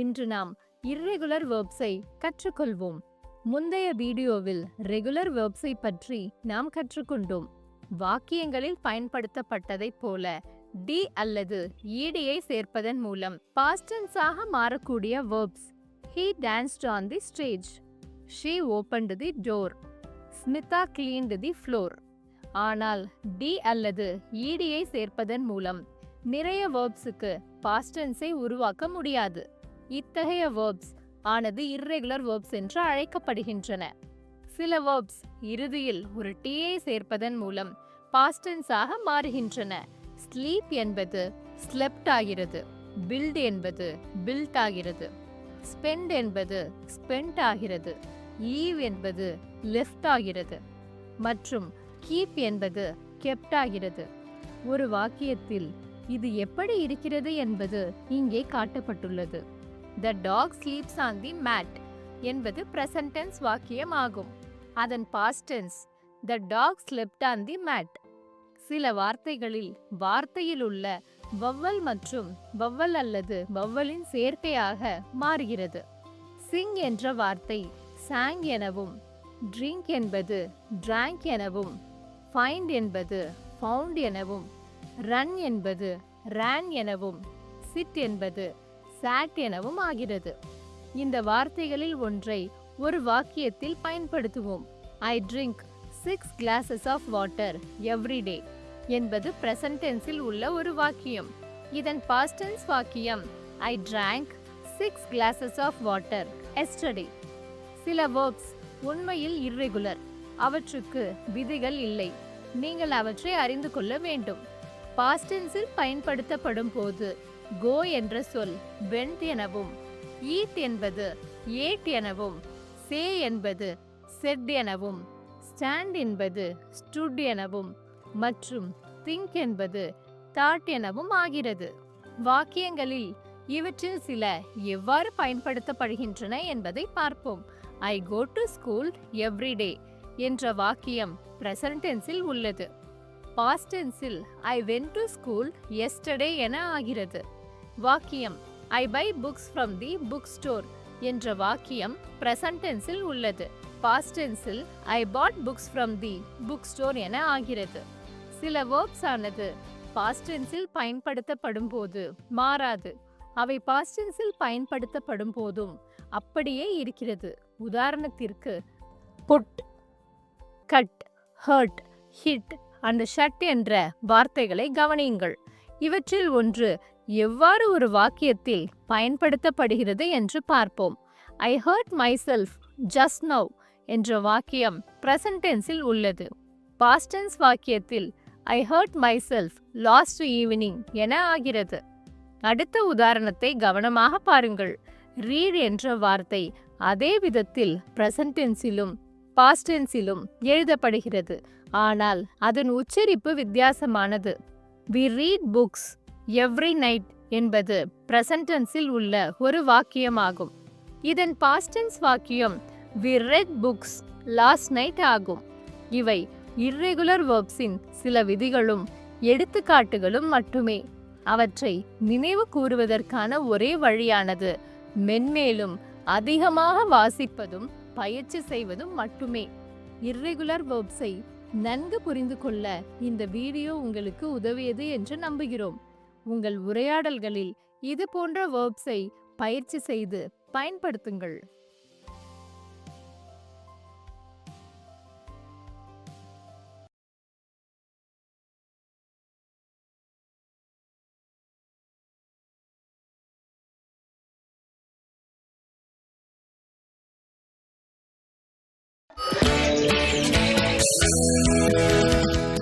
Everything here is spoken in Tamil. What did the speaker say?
இன்று நாம் இர்ரெகுலர் வேர்ப்ஸை கற்றுக்கொள்வோம். முந்தைய வீடியோவில் ரெகுலர் வேர்ப்ஸை பற்றி நாம் கற்றுக்கொண்டோம். வாக்கியங்களில் பயன்படுத்தப்பட்டதைப் போல டி அல்லது ஈடியை சேர்ப்பதன் மூலம் பாஸ்டன்ஸாக மாறக்கூடிய verbs he danced on the stage she opened the door Smita cleaned the floor ஆனால் டி அல்லது ஈடியை சேர்ப்பதன் மூலம் நிறைய வேர்ப்ஸுக்கு பாஸ்டன்ஸை உருவாக்க முடியாது. இத்தகைய வேர்ப்ஸ் ஆனது இர்ரெகுலர் வேர்ப்ஸ் என்று அழைக்கப்படுகின்றன. சில வேர்ப்ஸ் இறுதியில் ஒரு டீயை சேர்ப்பதன் மூலம் பாஸ்டன்ஸாக மாறுகின்றன. ஸ்லீப் என்பது ஸ்லெப்ட் ஆகிறது. பில்ட் என்பது பில்ட் ஆகிறது. ஸ்பெண்ட் என்பது ஸ்பெண்ட் ஆகிறது. லீவ் என்பது லெஃப்ட் ஆகிறது. மற்றும் கீப் என்பது கெப்ட் ஆகிறது. ஒரு வாக்கியத்தில் இது எப்படி இருக்கிறது என்பது இங்கே காட்டப்பட்டுள்ளது. The dog sleeps on the mat என்பது பிரசன்டென்ஸ் வாக்கியம் ஆகும் அதன் past tense the dog slept on the mat சில வார்த்தைகளில் வார்த்தையில் உள்ள வவ்வல் மற்றும் வவ்வல் அல்லது வவ்வலின் சேர்க்கையாக மாறுகிறது. சிங் என்ற வார்த்தை சாங் எனவும் ட்ரிங்க் என்பது ட்ராங்க் எனவும் ஃபைண்ட் என்பது ஃபவுண்ட் எனவும் ரன் என்பது ரேன் எனவும் சிட் என்பது சாட் எனவும் ஆகிறது. இந்த வார்த்தைகளில் ஒன்றை ஒரு வாக்கியத்தில் பயன்படுத்துவோம். I drink six glasses of water every day என்பது பிரசன்டென்ஸில் உள்ள ஒரு வாக்கியம். இதன் பாஸ்டன்ஸ் வாக்கியம் I drank six glasses of water yesterday சில வேர்ப்ஸ் உண்மையில் இர்ரெகுலர் அவற்றுக்கு விதிகள் இல்லை. நீங்கள் அவற்றை அறிந்து கொள்ள வேண்டும். பாஸ்டென்ஸில் பயன்படுத்தப்படும் போது கோ என்ற சொல் வெண்ட் எனவும் ஈட் என்பது ஏட் எனவும் சே என்பது செட் எனவும் ஸ்டாண்ட் என்பது ஸ்டுட் எனவும் மற்றும் திங்க் என்பது தாட் எனவும் ஆகிறது. வாக்கியங்களில் இவற்றில் சில எவ்வாறு பயன்படுத்தப்படுகின்றன என்பதை பார்ப்போம். I go to school every day என்ற வாக்கியம் பிரசன்டென்ஸில் உள்ளது. பாஸ்டென்ஸில் I went to school yesterday என ஆகிறது. வாக்கியம். I buy books from the book store என்ற வாக்கியம் பிரசன்டென்ஸில் உள்ளது. பாஸ்டென்ஸில் I bought books from the book store என ஆகிறது. சில வேர்ப்ஸ் ஆனது பாஸ்டென்ஸில் பயன்படுத்தப்படும் போது மாறாது. அவை பாஸ்டென்ஸில் பயன்படுத்தப்படும் போதும் அப்படியே இருக்கிறது. உதாரணத்திற்கு put cut hurt hit and shut என்ற வார்த்தைகளை கவனியுங்கள். இவற்றில் ஒன்று எவ்வாறு ஒரு வாக்கியத்தில் பயன்படுத்தப்படுகிறது என்று பார்ப்போம். I hurt myself just now என்ற வாக்கியம் பிரசன்டென்ஸில் உள்ளது. பாஸ்டென்ஸ் வாக்கியத்தில் I hurt myself last evening என ஆகிறது. அடுத்த உதாரணத்தை கவனமாக பாருங்கள். ரீட் என்ற வார்த்தை அதே விதத்தில் பிரசன்டென்ஸிலும் பாஸ்டென்ஸிலும் எழுதப்படுகிறது. ஆனால் அதன் உச்சரிப்பு வித்தியாசமானது. We read books every night என்பது பிரசன்டென்ஸில் உள்ள ஒரு வாக்கியமாகும். இதன் பாஸ்டென்ஸ் வாக்கியம் we read books last night ஆகும். இவை இர்ரெகுலர் வேர்ப்ஸின் சில விதிகளும் எடுத்துக்காட்டுகளும் மட்டுமே. அவற்றை நினைவு கூறுவதற்கான ஒரே வழியானது மென்மேலும் அதிகமாக வாசிப்பதும் பயிற்சி செய்வதும் மட்டுமே. இர்ரெகுலர் வேர்ப்ஸை நன்கு புரிந்து கொள்ள இந்த வீடியோ உங்களுக்கு உதவியது என்று நம்புகிறோம். உங்கள் உரையாடல்களில் இது போன்ற வேர்ப்ஸை பயிற்சி செய்து பயன்படுத்துங்கள்.